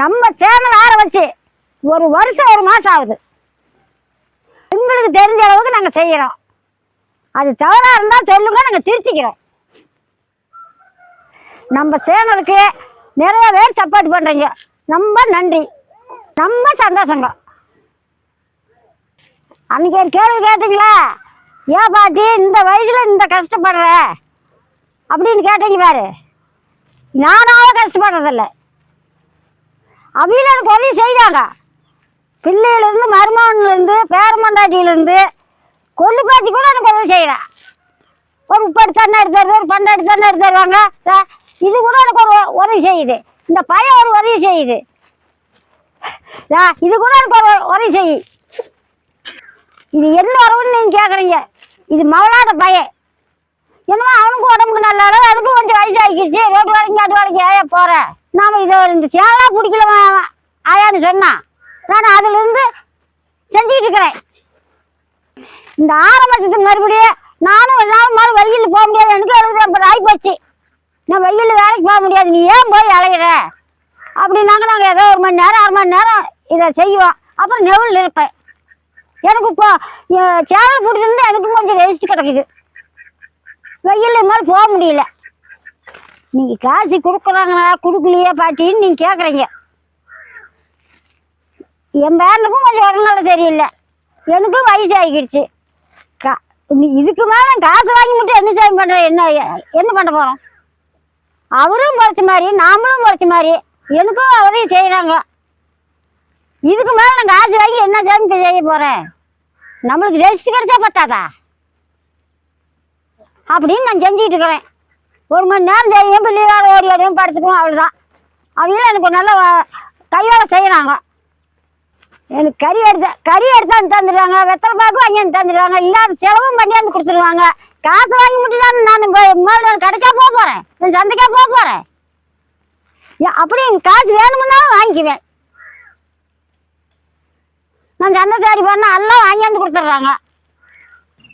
நம்ம சேனல் ஆரம்பிச்சு ஒரு வருஷம் ஒரு மாதம் ஆகுது. எங்களுக்கு தெரிஞ்ச அளவுக்கு நாங்கள் செய்கிறோம் அது தவறாக இருந்தால் சொல்லுங்க நாங்கள் திருத்திக்கிறோம். நம்ம சேனலுக்கு நிறைய பேர் சப்போர்ட் பண்ணுறீங்க ரொம்ப நன்றி. ரொம்ப சந்தோஷங்க. அன்னைக்கு ஒரு கேள்வி கேட்டீங்களா? ஏன் பாட்டி இந்த வயசில் இந்த கஷ்டப்படுற? அப்படின்னு கேட்டீங்க பாரு. நானாவது கஷ்டப்படுறதில்ல. அவையில் எனக்கு உதவி செய்தாங்க. பிள்ளையிலேருந்து மருமகன்லேருந்து பேரமண்டாட்டியிலேருந்து கொள்ளு பாத்தி கூட எனக்கு உதவி செய்கிறேன் ஒரு முப்பது தண்ணி எடுத்து தருது ஒரு பன்னெண்டு தண்ணி எடுத்து தருவாங்க இது கூட எனக்கு ஒரு உதவி செய்யுது. இந்த பையன் ஒரு உதவி செய்யுது. இது கூட எனக்கு ஒரு உதவி செய்யுது இது என்ன உறவுன்னு நீங்கள் கேட்குறீங்க இது மவளாட பையன். என்னமோ அவனுக்கும் உடம்புக்கு நல்லா இல்லை அதுக்கும் கொஞ்சம் வயசாகிக்கிச்சு ரோட்டு வரைக்கும் அது வரைக்கும் ஏன் போகிறேன் நாம் இதை இந்த சேலா பிடிக்கல ஆயான்னு சொன்னான் நான் அதுலேருந்து செஞ்சுக்கிட்டு இருக்கிறேன். இந்த ஆரம்பத்துக்கு மறுபடியும் நானும் எல்லாரும் மாதிரி வெளியில் போக முடியாது. எனக்கு எழுபது ஐம்பது ஆகி போச்சு நான் வெயிலில் வேலைக்கு போக முடியாது. நீ ஏன் போய் அலையிற? அப்படின்னாங்க. நாங்கள் ஏதோ ஒரு மணி நேரம் அரை மணி நேரம் இதை செய்வோம். அப்புறம் நெவில் இருப்பேன். எனக்கு இப்போ சேனல் பிடிச்சிருந்து எனக்கு கொஞ்சம் வேஸ்ட் கிடக்குது. வெயில் மாதிரி போக முடியல. நீங்கள் காசு கொடுக்குறாங்களா கொடுக்கலையே பாட்டின்னு நீங்கள் கேட்குறீங்க என் பேரனுக்கும் கொஞ்சம் உடல்நல சரியில்லை. எனக்கும் வயசு ஆகிடுச்சு கா இதுக்கு மேலே காசு வாங்கி மட்டும் என்ன செய்ய பண்ண என்ன என்ன பண்ண போகிறோம் அவரும் முறைச்ச மாதிரி நாமளும் முறைச்ச மாதிரி எனக்கும் உதவி செய்கிறாங்க இதுக்கு மேலே நான் காசு வாங்கி என்ன சேமிப்பு செய்ய போகிறேன் நம்மளுக்கு ரெஸ்ட் கிடைச்சா பத்தாதா? அப்படின்னு நான் செஞ்சுக்கிட்டு இருக்கிறேன். ஒரு மணி நேரம் செய்யும் பிள்ளைகார ஓடி ஓடியும் படுத்துக்குவோம் அவ்வளோதான் அவங்களும் எனக்கு நல்ல கையோட செய்கிறாங்க எனக்கு கறி எடுத்து கறி எடுத்தாந்து தந்துடுவாங்க வெத்தலை பாக்கும் வாங்கி வந்து தந்துடுவாங்க இல்லாத செலவும் பண்ணியாந்து கொடுத்துருவாங்க. காசு வாங்கி முடியலான்னு நான் மேலே கடைக்கா போக போகிறேன் சந்தைக்கா போக போகிறேன் அப்படி காசு வேணுமுன்னாலும் வாங்கிக்குவேன். நான் சந்தைக்காரி பண்ணால் எல்லாம் வாங்கியாந்து கொடுத்துட்றாங்க.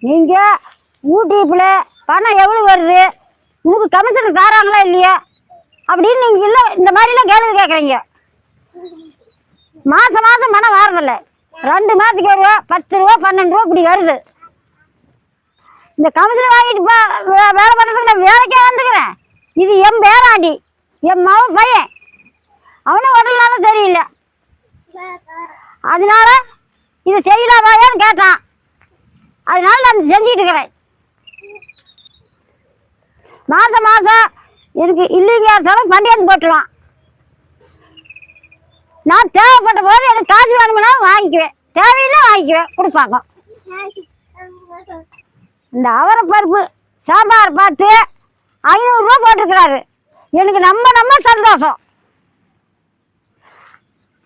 நீங்கள் யூடியூப்பில் பணம் எவ்வளோ வருது? உங்களுக்கு கமிஷன் தராங்களா இல்லையா? அப்படின்னு நீங்கள் இல்லை இந்த மாதிரிலாம் கேள்வி கேட்குறீங்க. மாதம் மாதம் பணம் வரதில்ல ரெண்டு மாதத்துக்கு ஒரு ரூபா பத்து ரூபா பன்னெண்டு ரூபா இப்படி வருது. இந்த கமிஷன் வாங்கிட்டு போ வே- வேலை பண்ணுறதுக்கு நான் வேலைக்கே வந்துக்கிறேன். இது என் பேராண்டி என் மகன் பையன். அவனும் உடல்னால தெரியல அதனால இதை செய்யலாமாயான்னு கேட்டான். அதனால நான் செஞ்சுட்டு இருக்கிறேன். மாதம் மாதம் எனக்கு இல்லைங்க சொல்ல பண்டிகை போட்டுருவான் நான் தேவைப்பட்ட போது எனக்கு காசு வேணும்னா வாங்கிக்குவேன். தேவையில்லை வாங்கிக்குவேன். கொடுப்பாங்க இந்த அவரை பருப்பு சாம்பார் பார்த்து ஐநூறுரூவா போட்டிருக்கிறாரு. எனக்கு நம்ம நம்ம சந்தோஷம்.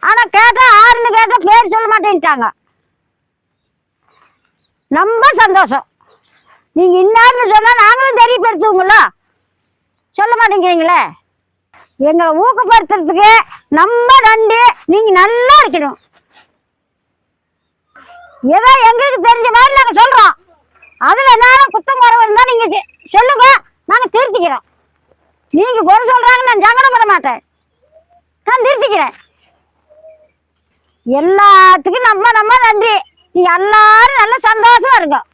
ஆனால் கேட்டால் ஆறுன்னு கேட்டால் பேர் சொல்ல மாட்டேன்ட்டாங்க. ரொம்ப சந்தோஷம். நீங்கள் இன்னார்னு சொன்னால் நாங்களும் தெரியப்படுத்துவோங்களா சொல்ல மாட்டேங்கிறீங்களே? எங்களை ஊக்கப்படுத்துறதுக்கு நம்ம நண்டு நீங்கள் நல்லா இருக்கணும். ஏதோ எங்களுக்கு தெரிஞ்ச மாதிரி நாங்கள் சொல்கிறோம் அதுல நானும் குத்தம் குறவு இருந்தால் நீங்கள் சொல்லுங்க. நாங்கள் திருத்திக்கிறோம். நீங்கள் குறை சொல்கிறாங்க நான் ஜங்கனம் பண்ண மாட்டேன். நான் திருத்திக்கிறேன். எல்லாத்துக்கும் நம்ம நம்ம நன்றி. நீங்க எல்லாரும் நல்ல சந்தோஷமா இருக்கும்